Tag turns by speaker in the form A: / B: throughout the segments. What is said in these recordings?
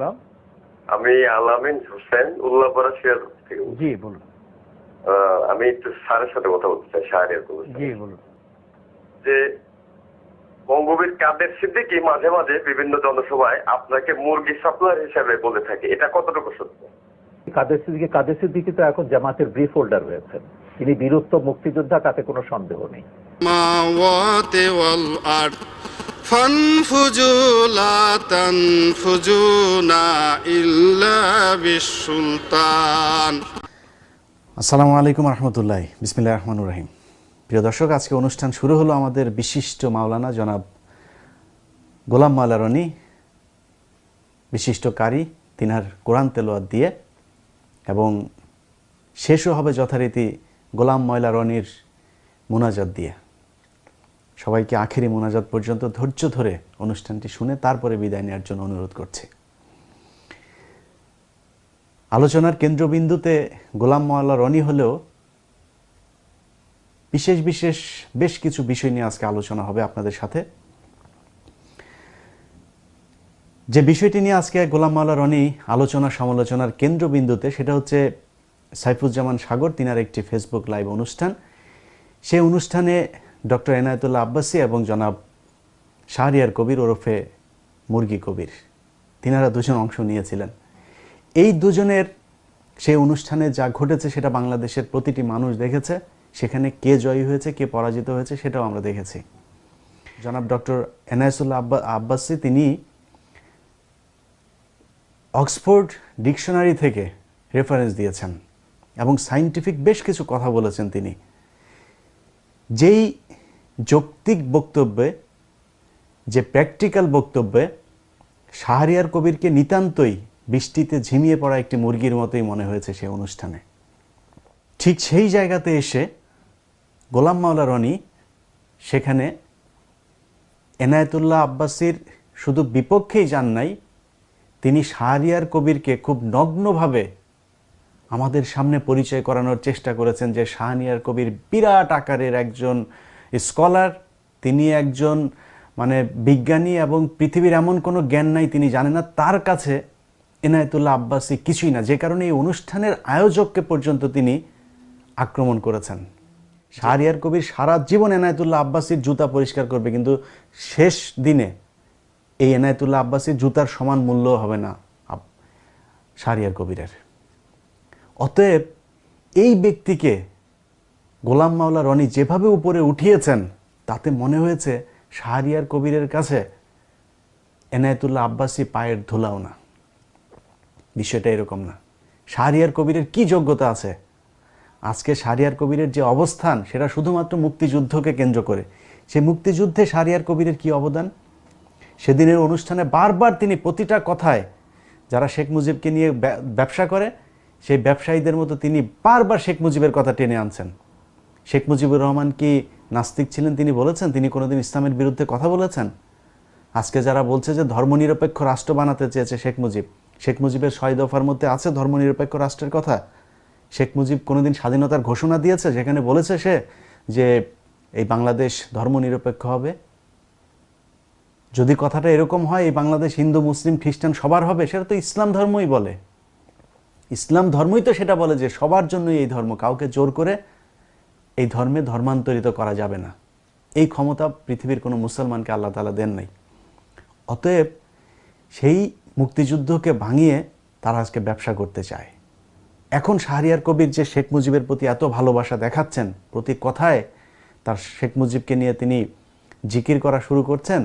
A: রাখলাম
B: আমি আলামিন হোসেন উল্লাপাড়া শিয়াল
A: জি বলুন।
B: আমি একটু স্যারের সাথে কথা বলতে চাই শাহরিয়ার
A: জি বলুন।
B: যে বঙ্গবীর কাদের সিদ্দিকি মাঝে মাঝে বিভিন্ন জনসভায় আপনাকে মুরগি সাপ্লার হিসেবে বলে থাকে এটা কতটুকু সত্য?
A: কাদের সিদ্দিকি কাদের সিদ্দিকি তো এখন জামাতের ব্রিফ হোল্ডার হয়েছেন। তিনি বীরত্ব মুক্তিযোদ্ধা তাতে কোনো সন্দেহ নেই।
C: فانفجوا لا تنفجون إلا بالسلطان
D: আসসালামু আলাইকুম রহমতুল্লাহ বিসমিল্লাহ রহমানুর রহিম প্রিয় দর্শক আজকে অনুষ্ঠান শুরু হলো আমাদের বিশিষ্ট মাওলানা জনাব গোলাম মাওলা রনি বিশিষ্ট কারি তিনার কোরআন তেলোয়াত দিয়ে এবং শেষও হবে যথারীতি গোলাম ময়লা রনির মোনাজাত দিয়ে সবাইকে আখেরি মোনাজাত পর্যন্ত ধৈর্য ধরে অনুষ্ঠানটি শুনে তারপরে বিদায় নেওয়ার জন্য অনুরোধ করছি। আলোচনার কেন্দ্রবিন্দুতে গোলাম মোয়াল্লা রনি হলেও বিশেষ বিশেষ বেশ কিছু বিষয় নিয়ে আজকে আলোচনা হবে আপনাদের সাথে। যে বিষয়টি নিয়ে আজকে গোলাম মাওলা রনি আলোচনা সমালোচনার কেন্দ্রবিন্দুতে, সেটা হচ্ছে সাইফুজ্জামান সাগর, তিনার একটি ফেসবুক লাইভ অনুষ্ঠান। সেই অনুষ্ঠানে ডক্টর এনায়তুল্লাহ আব্বাসী এবং জনাব শাহরিয়ার কবির ওরফে মুরগি কবির। তিনারা দুজন অংশ নিয়েছিলেন। এই দুজনের সেই অনুষ্ঠানে যা ঘটেছে সেটা বাংলাদেশের প্রতিটি মানুষ দেখেছে। সেখানে কে জয়ী হয়েছে, কে পরাজিত হয়েছে সেটাও আমরা দেখেছি। জনাব ডক্টর এনায়সুল্লাহ আব্বা, আব্বাসী তিনি অক্সফোর্ড ডিকশনারি থেকে রেফারেন্স দিয়েছেন এবং সাইন্টিফিক বেশ কিছু কথা বলেছেন তিনি। যেই যৌক্তিক বক্তব্যে, যে প্র্যাকটিক্যাল বক্তব্যে শাহরিয়ার কবিরকে নিতান্তই বৃষ্টিতে ঝিমিয়ে পড়া একটি মুরগির মতোই মনে হয়েছে সেই অনুষ্ঠানে। ঠিক সেই জায়গাতে এসে গোলাম মাওলা রনি সেখানে এনায়েতুল্লাহ আব্বাসির শুধু বিপক্ষেই যান নাই, তিনি শাহরিয়ার কবিরকে খুব নগ্নভাবে আমাদের সামনে পরিচয় করানোর চেষ্টা করেছেন যে শাহনিয়ার কবির বিরাট আকারের একজন স্কলার, তিনি একজন মানে বিজ্ঞানী এবং পৃথিবীর এমন কোনো জ্ঞান নাই তিনি জানেন না। তার কাছে এনায়তুল্লাহ আব্বাসী কিছুই না, যে কারণে এই অনুষ্ঠানের আয়োজককে পর্যন্ত তিনি আক্রমণ করেছেন। শাহরিয়ার কবির সারা জীবন এনায়েতুল্লাহ আব্বাসীর জুতা পরিষ্কার করবে, কিন্তু শেষ দিনে এই এনায়েতুল্লাহ আব্বাসীর জুতার সমান মূল্য হবে না শাহরিয়ার কবিরের। অতএব এই ব্যক্তিকে গোলাম মাওলা রনি যেভাবে উপরে উঠিয়েছেন, তাতে মনে হয়েছে শাহরিয়ার কবিরের কাছে এনায়েতুল্লাহ আব্বাসী পায়ের ধুলাও না। বিষয়টা এরকম না। শাহরিয়ার কবিরের কি যোগ্যতা আছে? আজকে শাহরিয়ার কবিরের যে অবস্থান, সেটা শুধুমাত্র মুক্তিযুদ্ধকে কেন্দ্র করে। সেই মুক্তিযুদ্ধে শাহরিয়ার কবিরের কি অবদান? সেদিনের অনুষ্ঠানে বারবার তিনি প্রতিটা কথায়, যারা শেখ মুজিবকে নিয়ে ব্যবসা করে, সেই ব্যবসায়ীদের মতো তিনি বারবার শেখ মুজিবের কথা টেনে আনছেন। শেখ মুজিবুর রহমান কি নাস্তিক ছিলেন? তিনি বলেছেন, তিনি কোনোদিন ইসলামের বিরুদ্ধে কথা বলেছেন? আজকে যারা বলছে যে ধর্মনিরপেক্ষ রাষ্ট্র বানাতে চেয়েছে শেখ মুজিব, শেখ মুজিবের ছয় দফার মধ্যে আছে ধর্মনিরপেক্ষ রাষ্ট্রের কথা। শেখ মুজিব কোনোদিন স্বাধীনতার ঘোষণা দিয়েছে? যেখানে বলেছে সে যে এই বাংলাদেশ ধর্মনিরপেক্ষ হবে। যদি কথাটা এরকম হয়, এই বাংলাদেশ হিন্দু, মুসলিম, খ্রিস্টান সবার হবে, সেটা তো ইসলাম ধর্মই বলে। ইসলাম ধর্মই তো সেটা বলে যে সবার জন্যই এই ধর্ম। কাউকে জোর করে এই ধর্মে ধর্মান্তরিত করা যাবে না। এই ক্ষমতা পৃথিবীর কোনো মুসলমানকে আল্লাহ তালা দেন নাই। অতএব সেই মুক্তিযুদ্ধকে ভাঙিয়ে তারা আজকে ব্যবসা করতে চায়। এখন শাহরিয়ার কবির যে শেখ মুজিবের প্রতি এত ভালোবাসা দেখাচ্ছেন প্রতি কথায় তার শেখ মুজিবকে নিয়ে তিনি জিকির করা শুরু করছেন,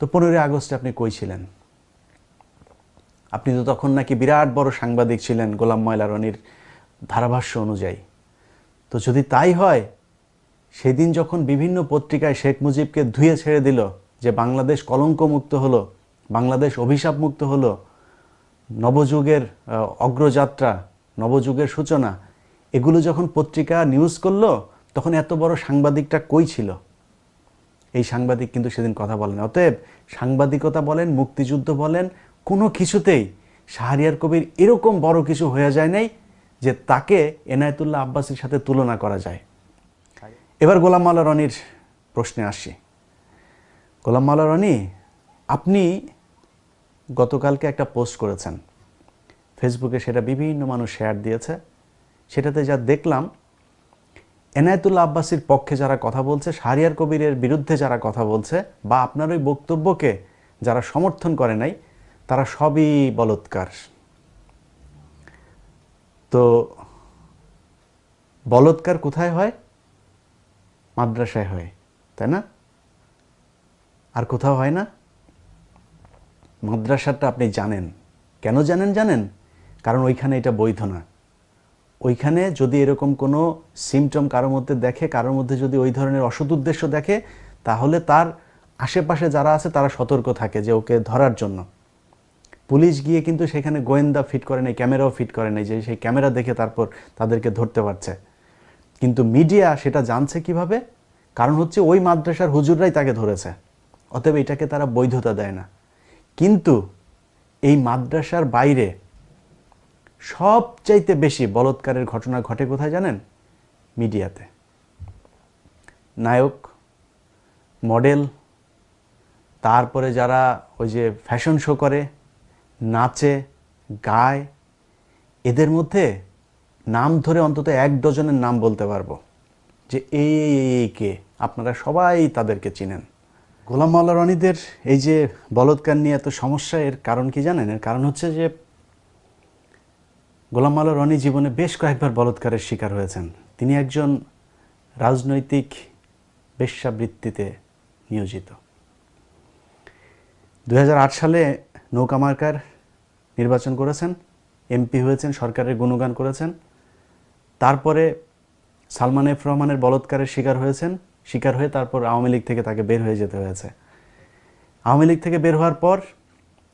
D: তো পনেরোই আগস্টে আপনি কই ছিলেন? আপনি তো তখন নাকি বিরাট বড় সাংবাদিক ছিলেন গোলাম ময়লা রনির ধারাভাষ্য অনুযায়ী। তো যদি তাই হয়, সেদিন যখন বিভিন্ন পত্রিকায় শেখ মুজিবকে ধুয়ে ছেড়ে দিল যে বাংলাদেশ কলঙ্কমুক্ত হলো, বাংলাদেশ অভিশাপ মুক্ত হলো, নবযুগের অগ্রযাত্রা, নবযুগের সূচনা, এগুলো যখন পত্রিকা নিউজ করল, তখন এত বড় সাংবাদিকটা কই ছিল? এই সাংবাদিক কিন্তু সেদিন কথা বলেন। অতএব সাংবাদিকতা বলেন, মুক্তিযুদ্ধ বলেন, কোনো কিছুতেই শাহরিয়ার কবির এরকম বড় কিছু হয়ে যায় নাই। যে তাকে এনায়েতুল্লাহ আব্বাসীর সাথে তুলনা করা যায়। এবার গোলাম মাওলা রনির প্রশ্নে আসি। গোলাম মাওলা রনি, আপনি গতকালকে একটা পোস্ট করেছেন। ফেসবুকে সেটা বিভিন্ন মানুষ শেয়ার দিয়েছে। সেটাতে যা দেখলাম, এনায়েতুল্লাহ আব্বাসীর পক্ষে যারা কথা বলছে, শাহরিয়ার কবিরের বিরুদ্ধে যারা কথা বলছে, বা আপনার ওই বক্তব্যকে যারা সমর্থন করে নাই, তারা সবই বলৎকার। তো বলৎকার কোথায় হয়? মাদ্রাসায় হয়, তাই না? আর কোথাও হয় না? মাদ্রাসাটা আপনি জানেন। কেন জানেন জানেন? কারণ ওইখানে এটা বৈধ না। ওইখানে যদি এরকম কোনো সিমটম কারোর মধ্যে দেখে, কারোর মধ্যে যদি ওই ধরনের অসৎ উদ্দেশ্য দেখে, তাহলে তার আশেপাশে যারা আছে, তারা সতর্ক থাকে যে ওকে ধরার জন্য। পুলিশ গিয়ে কিন্তু সেখানে গোয়েন্দা ফিট করে নাই, ক্যামেরাও ফিট করে নাই যে সেই ক্যামেরা দেখে তারপর তাদেরকে ধরতে পারছে। কিন্তু মিডিয়া সেটা জানছে কীভাবে? কারণ হচ্ছে ওই মাদ্রাসার হুজুররাই তাকে ধরেছে। অতএব এটাকে তারা বৈধতা দেয় না। কিন্তু এই মাদ্রাসার বাইরে সবচাইতে বেশি বলৎকারের ঘটনা ঘটে কোথায় জানেন? মিডিয়াতে। নায়ক, মডেল, তারপরে যারা ওই যে ফ্যাশন শো করে নাচে, গায়, এদের মধ্যে নাম ধরে অন্তত এক ডজনের নাম বলতে পারব। যে এই এই কে? আপনারা সবাই তাদেরকে চিনেন। গোলাম মাওলা রনিদের এই যে বলৎকার নিয়ে এত সমস্যা, এর কারণ কি জানেন? এর কারণ হচ্ছে যে গোলাম মাওলা রনি জীবনে বেশ কয়েকবার বলৎকারের শিকার হয়েছেন। তিনি একজন রাজনৈতিক বেশ্যাবৃত্তিতে নিয়োজিত। দু হাজার আট সালে নৌকা মার্কার নির্বাচন করেছেন, এমপি হয়েছেন, সরকারের গুণগান করেছেন। তারপরে সালমান এফ রহমানের বলৎকারের শিকার হয়েছেন, শিকার হয়ে তারপর আওয়ামী লীগ থেকে তাকে বের হয়ে যেতে হয়েছে। আওয়ামী লীগ থেকে বের হওয়ার পর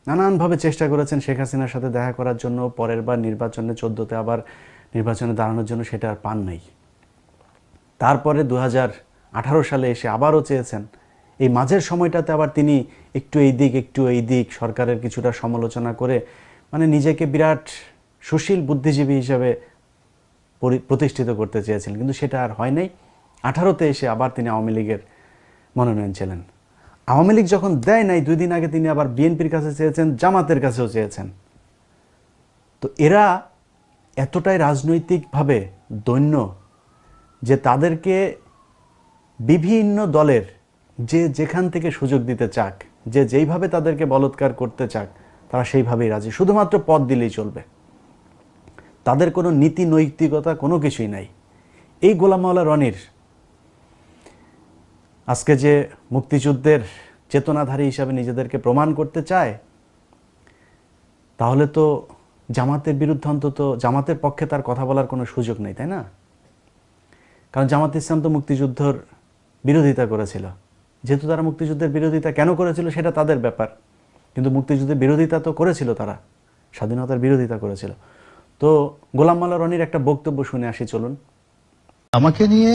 D: নানানভাবে চেষ্টা করেছেন শেখ হাসিনার সাথে দেখা করার জন্য, পরের বার নির্বাচনে, চোদ্দোতে আবার নির্বাচনে দাঁড়ানোর জন্য সেটা আর পান নাই। তারপরে দু আঠারো সালে এসে আবারও চেয়েছেন। এই মাঝের সময়টাতে আবার তিনি একটু এই দিক, একটু এই দিক, সরকারের কিছুটা সমালোচনা করে মানে নিজেকে বিরাট সুশীল বুদ্ধিজীবী হিসেবে পরি- প্রতিষ্ঠিত করতে চেয়েছিলেন, কিন্তু সেটা আর হয় নাই। আঠারোতে এসে আবার তিনি আওয়ামী লীগের মনোনয়ন ছিলেন আওয়ামী লীগ যখন দেয় নাই, দুই দিন আগে তিনি আবার বিএনপির কাছে চেয়েছেন, জামাতের কাছেও চেয়েছেন। তো এরা এতটাই রাজনৈতিকভাবে দৈন্য যে তাদেরকে বিভিন্ন দলের যে যেখান থেকে সুযোগ দিতে চাক, যে যেইভাবে তাদেরকে বলৎকার করতে চাক তারা সেইভাবেই রাজি। শুধুমাত্র পদ দিলেই চলবে। তাদের কোনো নীতি নৈতিকতা কোনো কিছুই নাই। এই গোলাম মাওলা রনির আজকে যে মুক্তিযুদ্ধের চেতনাধারী হিসাবে নিজেদেরকে প্রমাণ করতে চায়, তাহলে তো জামাতের বিরুদ্ধে অন্তত জামাতের পক্ষে তার কথা বলার কোনো সুযোগ নেই, তাই না? কারণ জামাত ইসলাম তো মুক্তিযুদ্ধর বিরোধিতা করেছিল। যেহেতু তারা মুক্তিযুদ্ধের বিরোধিতা কেন করেছিল সেটা তাদের ব্যাপার। কিন্তু মুক্তিযুদ্ধের বিরোধিতা তো করেছিল তারা স্বাধীনতার বিরোধিতা করেছিল। তো গোলাম মাল্লা রনির একটা বক্তব্য শুনে আসি চলুন।
E: আমাকে নিয়ে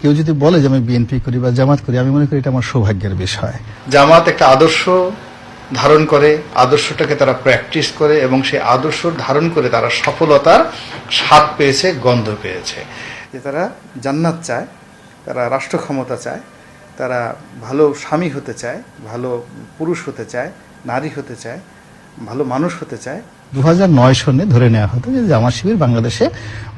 E: কেউ যদি বলে যে আমি বিএনপি করি বা জামাত করি আমি মনে করি এটা আমার সৌভাগ্যের বিষয়। জামাত একটা আদর্শ ধারণ করে আদর্শটাকে তারা প্র্যাকটিস করে এবং সেই আদর্শ ধারণ করে তারা সফলতার স্বাদ পেয়েছে গন্ধ পেয়েছে। যে তারা জান্নাত চায় তারা রাষ্ট্র ক্ষমতা চায় তারা ভালো স্বামী হতে চায় ভালো পুরুষ হতে চায় নারী হতে চায় ভালো মানুষ হতে চায়। দু নয় সনে ধরে নেওয়া হতো যে জামাত শিবির বাংলাদেশে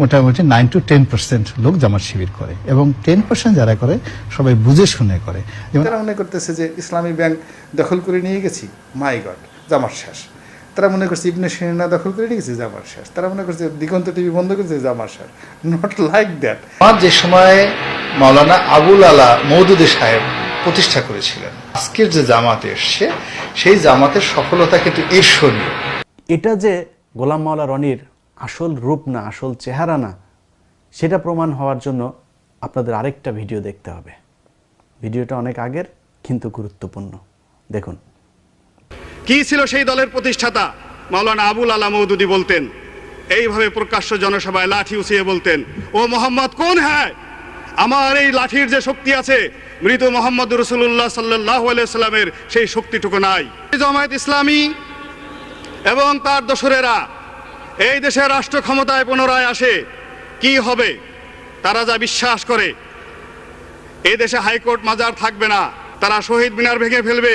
E: মোটামুটি নাইন টু টেন পার্সেন্ট লোক জামাত শিবির করে এবং টেন পার্সেন্ট যারা করে সবাই বুঝে শুনে করে। তারা মনে করতেছে যে ইসলামী ব্যাংক দখল করে নিয়ে গেছি মাই গড জামাত শেষ। তারা মনে করছে ইবনে সিনা দখল করে নিয়ে গেছে জামার শেষ। তারা মনে করছে দিগন্ত টিভি বন্ধ করেছে জামার শেষ। নট লাইক দ্যাট আমার যে সময় মাওলানা আবুল আলা মৌদুদি সাহেব প্রতিষ্ঠা করেছিলেন। আজকের যে জামাত এসছে সেই জামাতের সফলতা কিন্তু ঈর্ষণীয়।
D: এটা যে গোলাম মাওলা রনির আসল রূপ না আসল চেহারা না সেটা প্রমাণ হওয়ার জন্য আপনাদের আরেকটা ভিডিও দেখতে হবে। ভিডিওটা অনেক আগের কিন্তু গুরুত্বপূর্ণ। দেখুন।
C: কি ছিল সেই দলের প্রতিষ্ঠাতা? মাওলানা আবুল আলা মৌদুদি বলতেন এইভাবে প্রকাশ্য জনসভায় লাঠি উঠিয়ে বলতেন ও মোহাম্মদ কোন হ্যাঁ আমার এই লাঠির যে শক্তি আছে মৃত মোহাম্মদ রসুল্লাহ সাল্লাহ সাল্লামের সেই শক্তিটুকু নাই। জামায়াত ইসলামী এবং তার দোসরেরা এই দেশের রাষ্ট্র ক্ষমতায় পুনরায় আসে, কি হবে? তারা যা বিশ্বাস করে এই দেশে হাইকোর্ট মাজার থাকবে না, তারা শহীদ মিনার ভেঙে ফেলবে,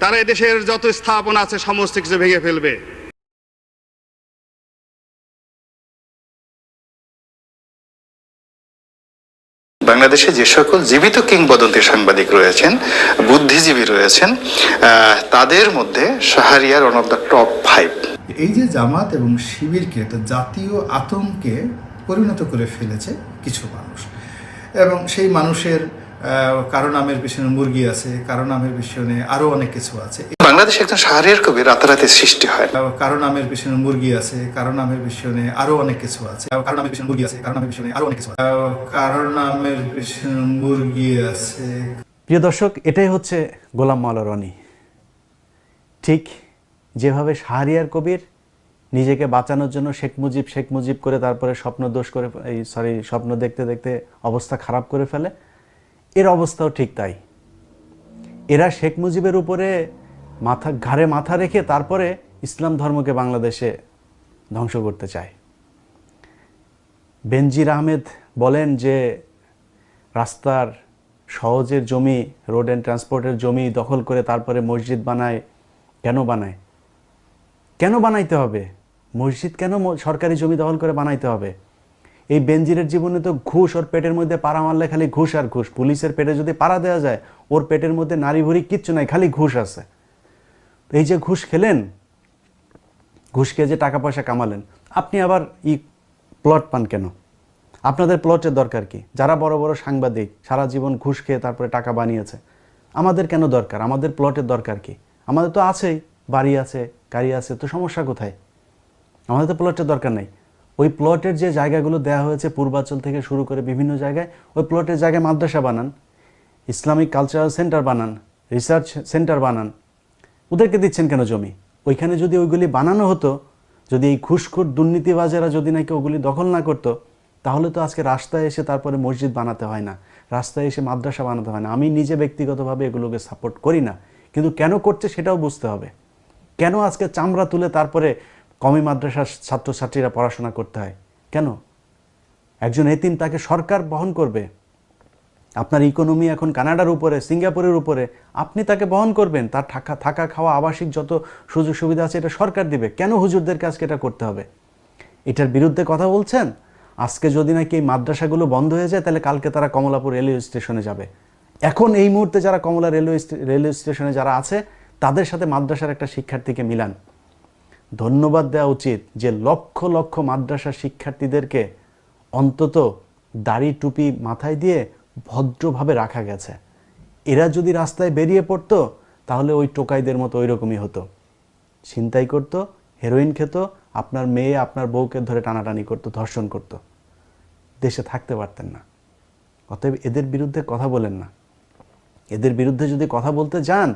C: তারা দেশের যত স্থাপনা আছে, সমস্ত কিছু ভেঙে ফেলবে।
E: বাংলাদেশে যে সকল জীবিত কিংবদন্তি সাংবাদিক রয়েছেন, বুদ্ধিজীবী রয়েছেন তাদের মধ্যে Shahriar one of the top five এই যে জামাত এবং শিবিরকে একটা জাতীয় আতঙ্কে পরিণত করে ফেলেছে কিছু মানুষ। এবং সেই মানুষের কারও নামের পিছনে মুরগি আছে, কারও নামের পিছনে আরও অনেক কিছু আছে। বাংলাদেশে একজন শাহরিয়ার কবি রাতারাতি সৃষ্টি হয়। কারও নামের পিছনে মুরগি আছে কারও নামের পিছনে আরও অনেক কিছু আছে। কারও নামের পিছনে মুরগি আছে কারও নামের পিছনে আরও অনেক কিছু আছে। কারও নামের পিছনে মুরগি আছে।
D: প্রিয় দর্শক এটাই হচ্ছে গোলাম মাওলা রনি। ঠিক যেভাবে শাহরিয়ার কবির নিজেকে বাঁচানোর জন্য শেখ মুজিব শেখ মুজিব করে তারপরে স্বপ্ন দোষ করে এই সরি স্বপ্ন দেখতে দেখতে অবস্থা খারাপ করে ফেলে এর অবস্থাও ঠিক তাই। এরা শেখ মুজিবের উপরে মাথা, ঘাড়ে মাথা রেখে তারপরে ইসলাম ধর্মকে বাংলাদেশে ধ্বংস করতে চায়। বেনজির আহমেদ বলেন যে, রাস্তার সহজের জমি, রোড অ্যান্ড ট্রান্সপোর্টের জমি দখল করে তারপরে মসজিদ বানায়, কেন বানায়? কেন বানাইতে হবে? মসজিদ কেন সরকারি জমি দখল করে বানাইতে হবে? এই বেনজিরের জীবনে তো ঘুষ, ওর পেটের মধ্যে পাড়া মারলে খালি ঘুষ আর ঘুষ। পুলিশের পেটে যদি পাড়া দেওয়া যায়, ওর পেটের মধ্যে নারী ভুড়ি কিচ্ছু নাই, খালি ঘুষ আছে। এই যে ঘুষ খেলেন, ঘুষ খেয়ে যে টাকা পয়সা কামালেন, আপনি আবার ই প্লট পান কেন? আপনাদের প্লটের দরকার কি? যারা বড় বড় সাংবাদিক, সারা জীবন ঘুষ খেয়ে তারপরে টাকা বানিয়েছে, আমাদের কেন দরকার? আমাদের প্লটের দরকার কি? আমাদের তো আছেই, বাড়ি আছে, গাড়ি আছে, তো সমস্যা কোথায়? আমাদের তো প্লটের দরকার নেই। ওই প্লটের যে জায়গাগুলো দেওয়া হয়েছে পূর্বাঞ্চল থেকে শুরু করে বিভিন্ন জায়গায়, ওই প্লটের জায়গায় মাদ্রাসা বানান, ইসলামিক কালচারাল সেন্টার বানান রিসার্চ সেন্টার বানান ওদেরকে দিচ্ছেন কেন জমি? ওইখানে যদি ওইগুলি বানানো হতো, যদি এই ঘুষখোর দুর্নীতিবাজেরা যদি নাকি ওগুলি দখল না করতো, তাহলে তো আজকে রাস্তায় এসে তারপরে মসজিদ বানাতে হয় না, রাস্তায় এসে মাদ্রাসা বানাতে হয় না। আমি নিজে ব্যক্তিগতভাবে এগুলোকে সাপোর্ট করি না। কিন্তু কেন করছে সেটাও বুঝতে হবে। কেন আজকে চামড়া তুলে তারপরে কমি মাদ্রাসার ছাত্রছাত্রীরা পড়াশোনা করতে হয়? কেন? একজন এতিম তাকে সরকার বহন করবে। আপনার ইকোনমি এখন কানাডার উপরে, সিঙ্গাপুরের উপরে, আপনি তাকে বহন করবেন, তার থাকা থাকা খাওয়া, আবাসিক যত সুযোগ সুবিধা আছে এটা সরকার দিবে। কেন হুজুরদের আজকে এটা করতে হবে? এটার বিরুদ্ধে কথা বলছেন? আজকে যদি নাকি এই মাদ্রাসাগুলো বন্ধ হয়ে যায়, তাহলে কালকে তারা কমলাপুর রেলওয়ে স্টেশনে যাবে। এখন এই মুহূর্তে যারা কমলা রেলওয়ে রেলওয়ে স্টেশনে যারা আছে, তাদের সাথে মাদ্রাসার একটা শিক্ষার্থীকে মিলান। ধন্যবাদ দেওয়া উচিত যে লক্ষ লক্ষ মাদ্রাসার শিক্ষার্থীদেরকে অন্তত দাড়ি টুপি মাথায় দিয়ে ভদ্রভাবে রাখা গেছে। এরা যদি রাস্তায় বেরিয়ে পড়তো, তাহলে ওই টোকাইদের মতো ওই রকমই হতো। ছিনতাই করতো, হেরোইন খেত, আপনার মেয়ে, আপনার বউকে ধরে টানাটানি করতো, ধর্ষণ করতো। দেশে থাকতে পারতেন না। অতএব এদের বিরুদ্ধে কথা বলেন না। এদের বিরুদ্ধে যদি কথা বলতে যান,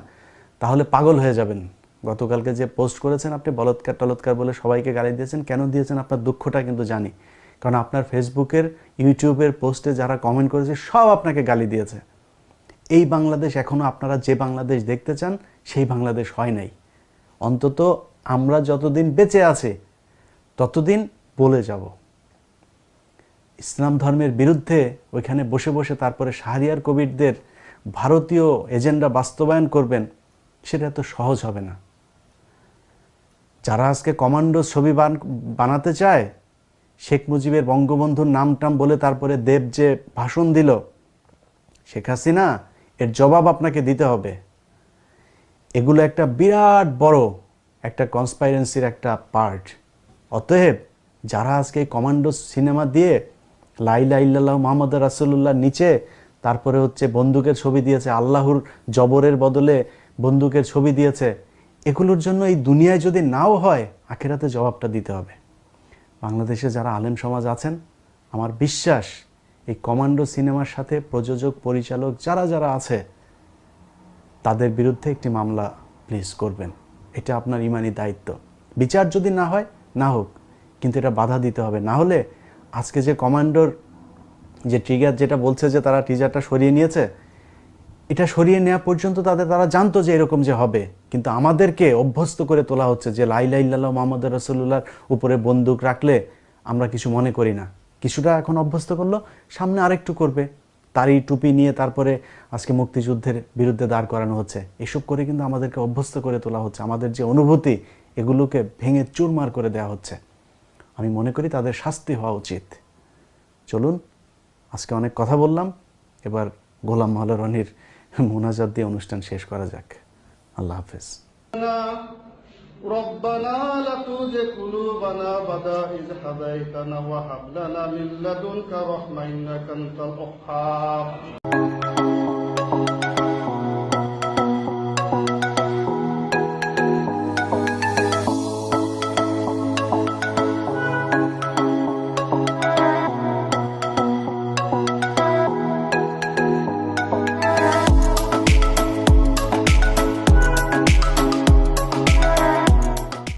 D: তাহলে পাগল হয়ে যাবেন। গতকালকে যে পোস্ট করেছেন আপনি বলৎকার টলৎকার বলে সবাইকে গালি দিয়েছেন, কেন দিয়েছেন আপনার দুঃখটা কিন্তু জানি। কারণ আপনার ফেসবুকের, ইউটিউবের পোস্টে যারা কমেন্ট করেছে, সব আপনাকে গালি দিয়েছে। এই বাংলাদেশ এখনও আপনারা যে বাংলাদেশ দেখতে চান, সেই বাংলাদেশ হয় নাই। অন্তত আমরা যতদিন বেঁচে আছি, ততদিন বলে যাব। ইসলাম ধর্মের বিরুদ্ধে ওইখানে বসে বসে তারপরে শাহরিয়ার কবিরদের ভারতীয় এজেন্ডা বাস্তবায়ন করবেন, সেটা এত সহজ হবে না। যারা আজকে কমান্ডো ছবি বান- বানাতে চায় শেখ মুজিবের বঙ্গবন্ধুর নাম টাম বলে তারপরে দেব যে ভাষণ দিল, শেখ হাসিনা, এর জবাব আপনাকে দিতে হবে। এগুলো একটা বিরাট বড় একটা কনসপাইরেন্সির একটা পার্ট অতএব যারা আজকে কমান্ডো সিনেমা দিয়ে লাইলা ইল্লাল্লাহ মোহাম্মদ রাসুল্লাহ নিচে, তারপরে হচ্ছে বন্দুকের ছবি দিয়েছে, আল্লাহর জবরের বদলে বন্দুকের ছবি দিয়েছে, এগুলোর জন্য এই দুনিয়ায় যদি নাও হয়, আখেরাতে জবাবটা দিতে হবে। বাংলাদেশে যারা আলেম সমাজ আছেন, আমার বিশ্বাস এই কমান্ডো সিনেমার সাথে প্রযোজক, পরিচালক যারা যারা আছে, তাদের বিরুদ্ধে একটি মামলা প্লিজ করবেন। এটা আপনার ইমানি দায়িত্ব। বিচার যদি না হয়, না হোক, কিন্তু এটা বাধা দিতে হবে। না হলে আজকে যে কমান্ডোর যে ট্রিগার যেটা বলছে যে তারা টিজারটা সরিয়ে নিয়েছে এটা সরিয়ে নেওয়া পর্যন্ত তাদের, তারা জানতো যে এরকম যে হবে। কিন্তু আমাদেরকে অভ্যস্ত করে তোলা হচ্ছে যে লাইলা ইল্লাল্লাহ মোহাম্মদ রসুল্লাহর উপরে বন্দুক রাখলে আমরা কিছু মনে করি না। কিছুটা এখন অভ্যস্ত করল, সামনে আরেকটু করবে। তারই টুপি নিয়ে তারপরে আজকে মুক্তিযুদ্ধের বিরুদ্ধে দাঁড় করানো হচ্ছে। এসব করে কিন্তু আমাদেরকে অভ্যস্ত করে তোলা হচ্ছে। আমাদের যে অনুভূতি, এগুলোকে ভেঙে চুরমার করে দেওয়া হচ্ছে। আমি মনে করি তাদের শাস্তি হওয়া উচিত। চলুন, আজকে অনেক কথা বললাম। এবার গোলাম মাহলা রনির মোনাজাত দিয়ে অনুষ্ঠান শেষ করা যাক আল্লাহ হাফেজ
F: ربنا لا تزغ قلوبنا بعد إذ هديتنا وهب لنا من لدنك رحمة إنك أنت الوهاب